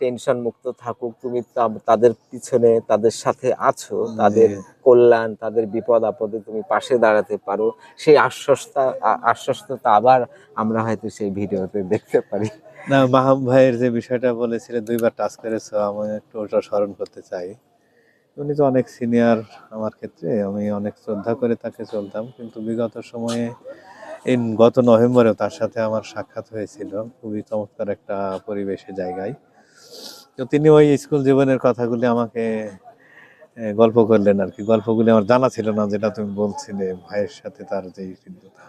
Tension মুক্ত থাকুক তুমি তাদের পিছনে তাদের সাথে আছো তাদের কল্যাণ তাদের বিপদ আপদে তুমি পাশে দাঁড়াতে পারো। সেই আশ্বস্তা আশ্বস্ততা আবার আমরা হয়তো সেই ভিডিওতে দেখতে পারি। না মাহাম ভাইয়ের যে বিষয়টা বলেছিলেন দুইবার টাচ করেছ আমি একটু ওটা স্মরণ করতে চাই। উনি তো অনেক সিনিয়র আমার ক্ষেত্রে আমি অনেক শ্রদ্ধা করে তাকে চলতাম কিন্তু বিগত সময়ে এই গত নভেম্বরেও তার সাথে আমার সাক্ষাৎ হয়েছিল। খুবই চমৎকার একটা পরিবেশে জায়গায়। তো তিনি ওই স্কুল জীবনের কথাগুলি আমাকে গল্প করলেন আর কি। গল্পগুলি আমার জানা ছিল না যেটা তুমি বলছিলে ভাইয়ের সাথে তার যে হৃদ্যতা।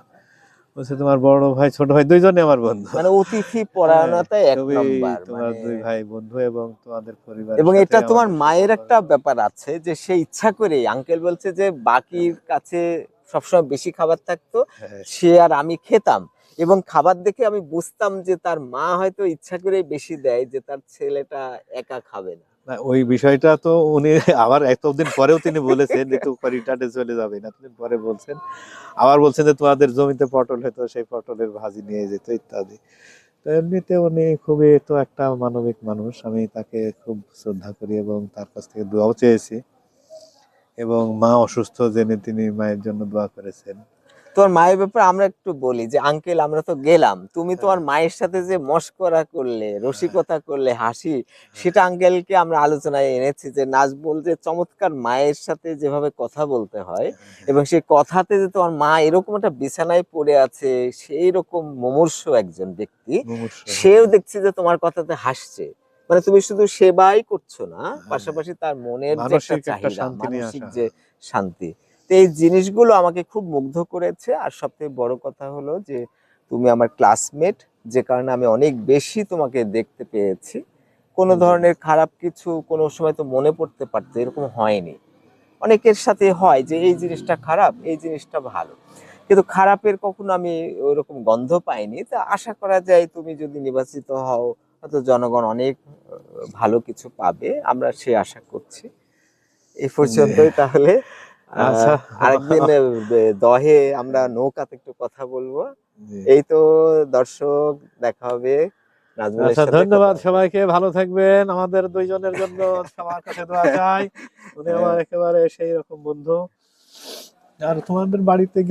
বলছে তোমার বড় ভাই ছোট ভাই দুইজনে আমার বন্ধু। মানে অতিথি পরায়ণতায় এক নম্বর তোমার মানে- দুই ভাই বন্ধু এবং তোমাদের পরিবার এবং এটা তোমার মায়ের একটা ব্যাপার আছে যে সে ইচ্ছা করে আঙ্কেল বলছে যে বাকির কাছে সবসময় বেশি খাবার থাকতো হ্যাঁ, সে আর আমি খেতাম। এবং খাবার দেখে আমি বুঝতাম যে তার মা হয়তো ইচ্ছা করে বেশি দেয় যে তার ছেলেটা একা খাবে না। ওই বিষয়টা তো উনি আবার এতদিন পরেও তিনি বলেছেন যে তো রিটার্নে চলে যাবে না। তিনি পরে বলছেন। আবার বলছেন যে, তোমাদের জমিতে পটল হতো সেই পটলের ভাজি নিয়ে যেত, ইত্যাদি। তো এমনিতে উনি খুবই তো একটা মানবিক মানুষ। আমি তাকে খুব শ্রদ্ধা করি এবং তার কাছ থেকে দোয়াও চেয়েছি। এবং মা অসুস্থ জেনে তিনি মায়ের জন্য দোয়া করেছেন। তোমার মায়ের ব্যাপারে আমরা একটু বলি যে আঙ্কেল আমরা তো গেলাম। তুমি হ্যাঁ। তোমার মায়ের সাথে যে মস্করা করলে রসিকতা করলে হাসি সেটা আঙ্কেলকে আমরা আলোচনায় এনেছি যে নাজবুল যে চমৎকার মায়ের সাথে যেভাবে কথা বলতে হয় এবং সেই কথাতে যে তোমার মা এরকম একটা বিছানায় পড়ে আছে সেই রকম মুমূর্ষ একজন ব্যক্তি সেও দেখছি যে তোমার কথাতে হাসছে। মানে তুমি শুধু সেবাই করছ না হ্যাঁ। পাশাপাশি তার মনের যে একটা চাহিদা মানসিক যে শান্তি। তো এই জিনিসগুলো আমাকে খুব মুগ্ধ করেছে। আর সবথেকে বড় কথা হলো যে তুমি আমার ক্লাসমেট যে কারণে আমি অনেক বেশি তোমাকে দেখতে পেয়েছি। কোনো ধরনের খারাপ কিছু কোনো সময় তো মনে পড়তে পারতো এরকম হয়নি। অনেকের সাথে হয় যে এই জিনিসটা খারাপ এই জিনিসটা ভালো। কিন্তু খারাপের কখনো আমি ওরকম গন্ধ পাইনি। তা আশা করা যায় তুমি যদি নির্বাচিত হও হয়তো জনগণ অনেক ভালো কিছু পাবে আমরা সে আশা করছি। এই পর্যন্তই তাহলে। আরেকদিন দহে আমরা নৌকাতে একটু কথা বলব। এই তো দর্শক দেখা হবে আচ্ছা ধন্যবাদ সবাইকে ভালো থাকবেন। আমাদের দুইজনের জন্য সবার কাছে দোয়া চাই। উনি আমার একেবারে সেই রকম বন্ধু। আর তোমাদের বাড়িতে গিয়ে